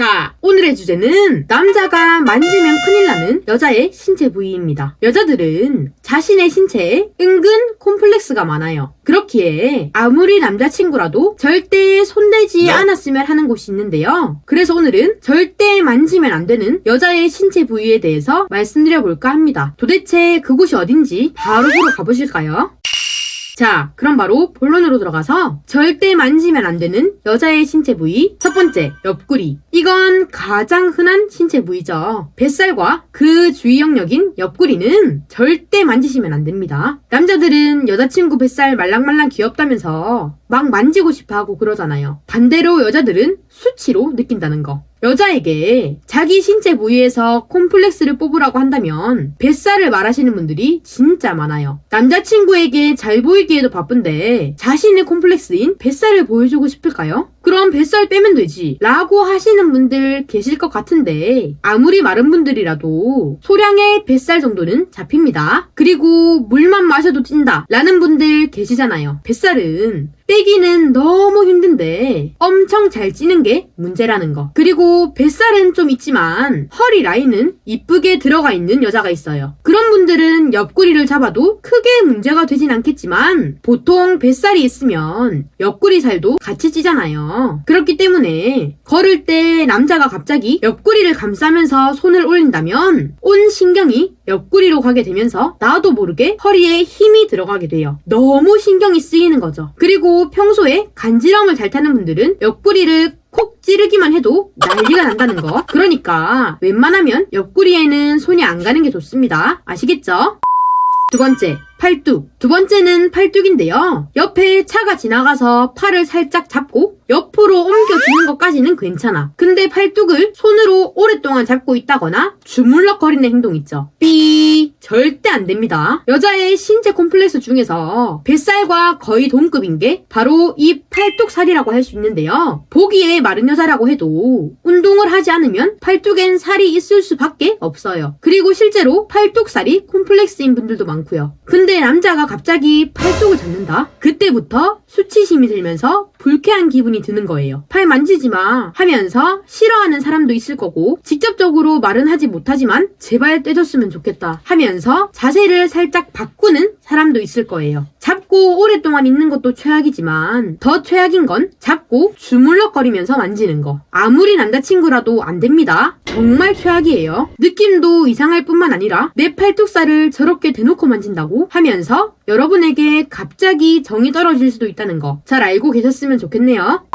자, 오늘의 주제는 남자가 만지면 큰일 나는 여자의 신체 부위입니다. 여자들은 자신의 신체에 은근 콤플렉스가 많아요. 그렇기에 아무리 남자친구라도 절대 손대지 않았으면 하는 곳이 있는데요. 그래서 오늘은 절대 만지면 안 되는 여자의 신체 부위에 대해서 말씀드려 볼까 합니다. 도대체 그곳이 어딘지 바로 보러 가보실까요? 자, 그럼 바로 본론으로 들어가서 절대 만지면 안 되는 여자의 신체 부위. 첫 번째, 옆구리. 이건 가장 흔한 신체 부위죠. 뱃살과 그 주위 영역인 옆구리는 절대 만지시면 안 됩니다. 남자들은 여자친구 뱃살 말랑말랑 귀엽다면서 막 만지고 싶어 하고 그러잖아요. 반대로 여자들은 수치로 느낀다는 거. 여자에게 자기 신체 부위에서 콤플렉스를 뽑으라고 한다면 뱃살을 말하시는 분들이 진짜 많아요. 남자친구에게 잘 보이기에도 바쁜데 자신의 콤플렉스인 뱃살을 보여주고 싶을까요? 그럼 뱃살 빼면 되지. 라고 하시는 분들 계실 것 같은데 아무리 마른 분들이라도 소량의 뱃살 정도는 잡힙니다. 그리고 물만 마셔도 찐다. 라는 분들 계시잖아요. 뱃살은 빼기는 너무 힘든데 엄청 잘 찌는 게 문제라는 거. 그리고 뱃살은 좀 있지만 허리 라인은 이쁘게 들어가 있는 여자가 있어요. 그런 분들은 옆구리를 잡아도 크게 문제가 되진 않겠지만 보통 뱃살이 있으면 옆구리 살도 같이 찌잖아요. 그렇기 때문에 걸을 때 남자가 갑자기 옆구리를 감싸면서 손을 올린다면 온 신경이 옆구리로 가게 되면서 나도 모르게 허리에 힘이 들어가게 돼요. 너무 신경이 쓰이는 거죠. 그리고 평소에 간지럼을 잘 타는 분들은 옆구리를 콕 찌르기만 해도 난리가 난다는 거. 그러니까 웬만하면 옆구리에는 손이 안 가는 게 좋습니다. 아시겠죠? 두 번째, 팔뚝. 두 번째는 팔뚝인데요. 옆에 차가 지나가서 팔을 살짝 잡고 옆으로 옮겨주는 것까지는 괜찮아. 근데 팔뚝을 손으로 오랫동안 잡고 있다거나 주물럭거리는 행동 있죠. 삐 절대 안 됩니다. 여자의 신체 콤플렉스 중에서 뱃살과 거의 동급인 게 바로 이 팔뚝살이라고 할 수 있는데요. 보기에 마른 여자라고 해도 운동을 하지 않으면 팔뚝엔 살이 있을 수밖에 없어요. 그리고 실제로 팔뚝살이 콤플렉스인 분들도 많고요. 근데 남자가 갑자기 팔뚝을 잡는다? 그때부터 수치심이 들면서 불쾌한 기분이 드는 거예요. 팔 만지지 마 하면서 싫어하는 사람도 있을 거고 직접적으로 말은 하지 못하지만 제발 떼줬으면 좋겠다 하면서 자세를 살짝 바꾸는 사람도 있을 거예요. 잡고 오랫동안 있는 것도 최악이지만 더 최악인 건 잡고 주물럭거리면서 만지는 거. 아무리 남자친구라도 안 됩니다. 정말 최악이에요. 느낌도 이상할 뿐만 아니라 내 팔뚝살을 저렇게 대놓고 만진다고 하면서 여러분에게 갑자기 정이 떨어질 수도 있다는 거 잘 알고 계셨으면 좋겠네요.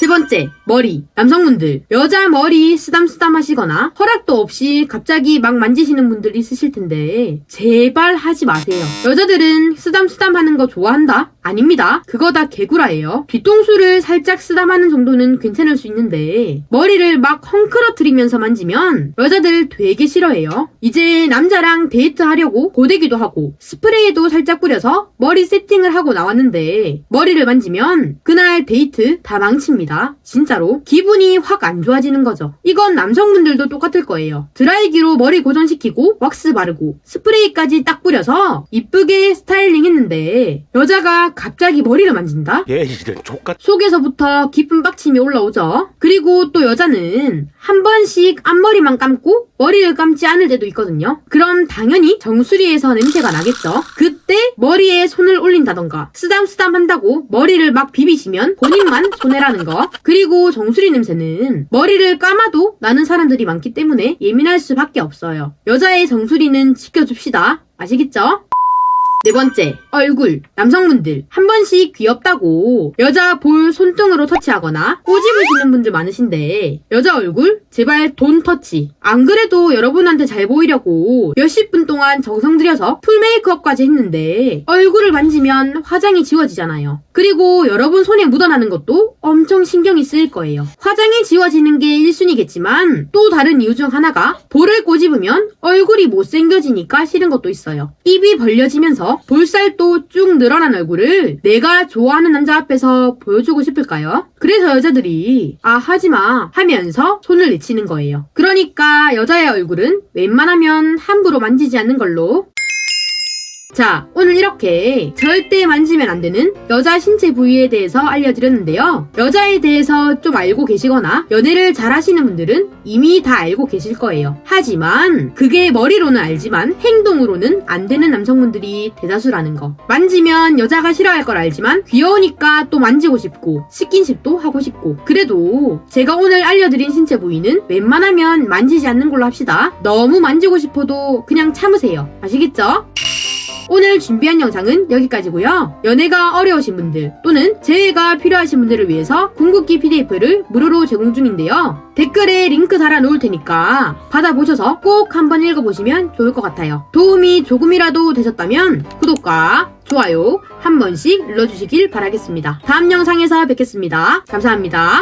세 번째, 머리. 남성분들, 여자 머리 쓰담쓰담 하시거나 허락도 없이 갑자기 막 만지시는 분들 있으실 텐데, 제발 하지 마세요. 여자들은 쓰담쓰담 하는 거 좋아한다? 아닙니다. 그거 다 개구라예요. 뒤통수를 살짝 쓰담하는 정도는 괜찮을 수 있는데, 머리를 막 헝클어트리면서 만지면 여자들 되게 싫어해요. 이제 남자랑 데이트하려고 고데기도 하고, 스프레이도 살짝 뿌려서 머리 세팅을 하고 나왔는데, 머리를 만지면 그날 데이트 다 망칩니다. 진짜로. 기분이 확 안 좋아지는 거죠. 이건 남성분들도 똑같을 거예요. 드라이기로 머리 고정시키고 왁스 바르고 스프레이까지 딱 뿌려서 이쁘게 스타일링 했는데 여자가 갑자기 머리를 만진다? 얘 이들 족같 속에서부터 깊은 빡침이 올라오죠. 그리고 또 여자는 한 번씩 앞머리만 감고 머리를 감지 않을 때도 있거든요. 그럼 당연히 정수리에서 냄새가 나겠죠. 그때 머리에 손을 올린다던가 쓰담쓰담 한다고 머리를 막 비비시면 본인만 손해라는 거. 그리고 정수리 냄새는 머리를 감아도 나는 사람들이 많기 때문에 예민할 수밖에 없어요. 여자의 정수리는 지켜줍시다. 아시겠죠? 네 번째, 얼굴. 남성분들, 한 번씩 귀엽다고 여자 볼 손등으로 터치하거나 꼬집으시는 분들 많으신데, 여자 얼굴? 제발 돈 터치. 안 그래도 여러분한테 잘 보이려고 몇십 분 동안 정성 들여서 풀 메이크업까지 했는데, 얼굴을 만지면 화장이 지워지잖아요. 그리고 여러분 손에 묻어나는 것도 엄청 신경이 쓰일 거예요. 화장이 지워지는 게 1순위겠지만, 또 다른 이유 중 하나가 볼을 꼬집으면 얼굴이 못생겨지니까 싫은 것도 있어요. 입이 벌려지면서 볼살도 쭉 늘어난 얼굴을 내가 좋아하는 남자 앞에서 보여주고 싶을까요? 그래서 여자들이 아 하지마 하면서 손을 내치는 거예요. 그러니까 여자의 얼굴은 웬만하면 함부로 만지지 않는 걸로 자, 오늘 이렇게 절대 만지면 안 되는 여자 신체 부위에 대해서 알려드렸는데요. 여자에 대해서 좀 알고 계시거나 연애를 잘 하시는 분들은 이미 다 알고 계실 거예요. 하지만 그게 머리로는 알지만 행동으로는 안 되는 남성분들이 대다수라는 거. 만지면 여자가 싫어할 걸 알지만 귀여우니까 또 만지고 싶고 스킨십도 하고 싶고 그래도 제가 오늘 알려드린 신체 부위는 웬만하면 만지지 않는 걸로 합시다. 너무 만지고 싶어도 그냥 참으세요. 아시겠죠? 오늘 준비한 영상은 여기까지고요. 연애가 어려우신 분들 또는 재해가 필요하신 분들을 위해서 궁극기 PDF를 무료로 제공 중인데요. 댓글에 링크 달아 놓을 테니까 받아보셔서 꼭 한번 읽어보시면 좋을 것 같아요. 도움이 조금이라도 되셨다면 구독과 좋아요 한 번씩 눌러주시길 바라겠습니다. 다음 영상에서 뵙겠습니다. 감사합니다.